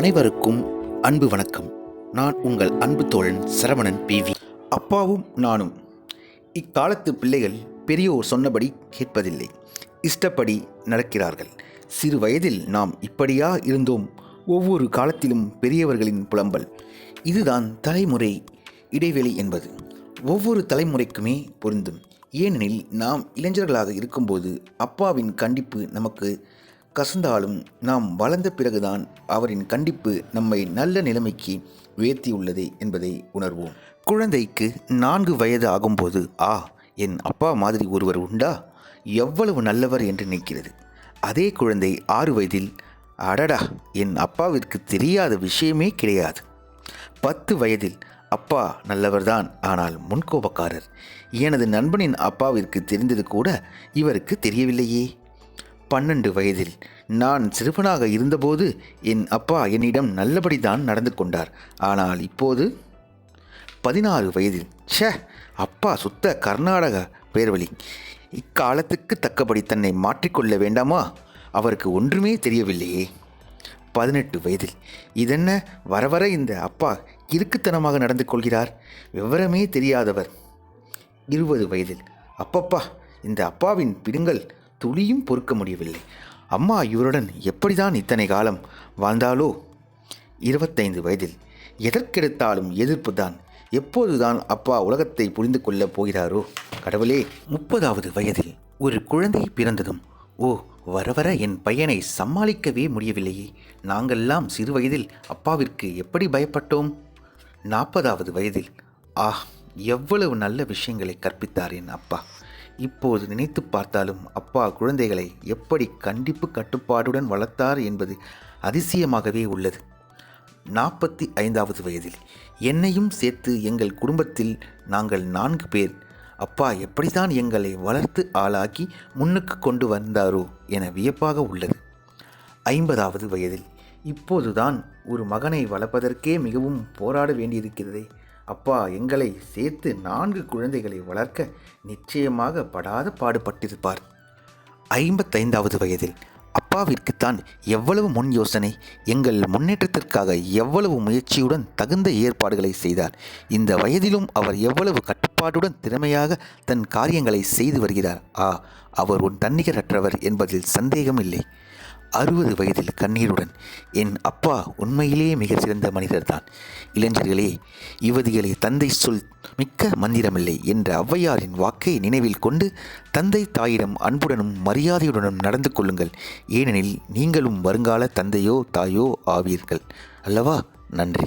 அனைவருக்கும் அன்பு வணக்கம். நான் உங்கள் அன்பு தோழன் சரவணன் பிவி அப்பாவும் நானும். இக்காலத்து பிள்ளைகள் பெரியோர் சொன்னபடி கேட்பதில்லை. இஷ்டப்படி நடக்கிறார்கள். சிறு வயதில் நாம் இப்படியா இருந்தோம். ஒவ்வொரு காலத்திலும் பெரியவர்களின் புலம்பல். இதுதான் தலைமுறை இடைவெளி என்பது. ஒவ்வொரு தலைமுறைக்குமே பொருந்தும். ஏனெனில் நாம் இளைஞர்களாக இருக்கும்போது அப்பாவின் கண்டிப்பு நமக்கு கசந்தாலும் நாம் வளர்ந்த பிறகுதான் அவரின் கண்டிப்பு நம்மை நல்ல நிலைமைக்கு உயர்த்தியுள்ளது என்பதை உணர்வோம். குழந்தைக்கு நான்கு வயது ஆகும்போது ஆ என் அப்பா மாதிரி ஒருவர் உண்டா? எவ்வளவு நல்லவர் என்று நினைக்கிறது. அதே குழந்தை ஆறு வயதில் அடடா என் அப்பாவிற்கு தெரியாத விஷயமே கிடையாது. பத்து வயதில் அப்பா நல்லவர்தான் ஆனால் முன்கோபக்காரர். எனது நண்பனின் அப்பாவிற்கு தெரிந்தது கூட இவருக்கு தெரியவில்லையே. பன்னெண்டு வயதில் நான் சிறுவனாக இருந்தபோது என் அப்பா என்னிடம் நல்லபடிதான் நடந்து கொண்டார். ஆனால் இப்போது பதினாறு வயதில். ச்சே அப்பா சுத்த கர்நாடக பேர்வழி. இக்காலத்துக்கு தக்கபடி தன்னை மாற்றிக்கொள்ள வேண்டாமா? அவருக்கு ஒன்றுமே தெரியவில்லையே. பதினெட்டு வயதில். இதென்ன? வர வர இந்த அப்பா கிறுக்குத்தனமாக நடந்து கொள்கிறார். விவரமே தெரியாதவர். இருபது வயதில். அப்பப்பா இந்த அப்பாவின் பிடுங்கல் துளியும் பொறுக்க முடியவில்லை. அம்மா இவருடன் எப்படிதான் இத்தனை காலம் வாழ்ந்தாலோ? இருபத்தைந்து வயதில் எதற்கெடுத்தாலும் எதிர்ப்பு தான். எப்போதுதான் அப்பா உலகத்தை புரிந்து கொள்ளப் போகிறாரோ? கடவுளே முப்பதாவது வயதில் ஒரு குழந்தை பிறந்ததும் ஓ வர வர என் பையனை சமாளிக்கவே முடியவில்லையே. நாங்கெல்லாம் சிறு வயதில் அப்பாவிற்கு எப்படி பயப்பட்டோம்? நாற்பதாவது வயதில் ஆ எவ்வளவு நல்ல விஷயங்களை கற்பித்தார் என் அப்பா. இப்போது நினைத்து பார்த்தாலும் அப்பா குழந்தைகளை எப்படி கண்டிப்பு கட்டுப்பாடுடன் வளர்த்தார் என்பது அதிசயமாகவே உள்ளது. நாற்பத்தி ஐந்தாவது வயதில் என்னையும் சேர்த்து எங்கள் குடும்பத்தில் நாங்கள் நான்கு பேர். அப்பா எப்படிதான் எங்களை வளர்த்து ஆளாக்கி முன்னுக்கு கொண்டு வந்தாரோ என வியப்பாக உள்ளது. ஐம்பதாவது வயதில் இப்போதுதான் ஒரு மகனை வளர்ப்பதற்கே மிகவும் போராட வேண்டியிருக்கிறதே. அப்பா எங்களை சேர்த்து நான்கு குழந்தைகளை வளர்க்க நிச்சயமாக படாத பாடுபட்டிருப்பார். ஐம்பத்தைந்தாவது வயதில் அப்பாவிற்குத்தான் எவ்வளவு முன் யோசனை எங்கள் முன்னேற்றத்திற்காக எவ்வளவு முயற்சியுடன் தகுந்த ஏற்பாடுகளை செய்தார். இந்த வயதிலும் அவர் எவ்வளவு கட்டுப்பாட்டுடன் திறமையாக தன் காரியங்களை செய்து வருகிறார். ஆ அவர் ஒரு தன்னிகரற்றவர் என்பதில் சந்தேகம் இல்லை அறுபது வயதில் கண்ணீருடன் என் அப்பா உண்மையிலேயே மிக சிறந்த மனிதர்தான். இளைஞர்களே யுவதிகளே தந்தை சொல் மிக்க மந்திரமில்லை என்ற ஔவையாரின் வாக்கை நினைவில் கொண்டு தந்தை தாயிடம் அன்புடனும் மரியாதையுடனும் நடந்து கொள்ளுங்கள். ஏனெனில் நீங்களும் வருங்கால தந்தையோ தாயோ ஆவீர்கள். அல்லவா? நன்றி.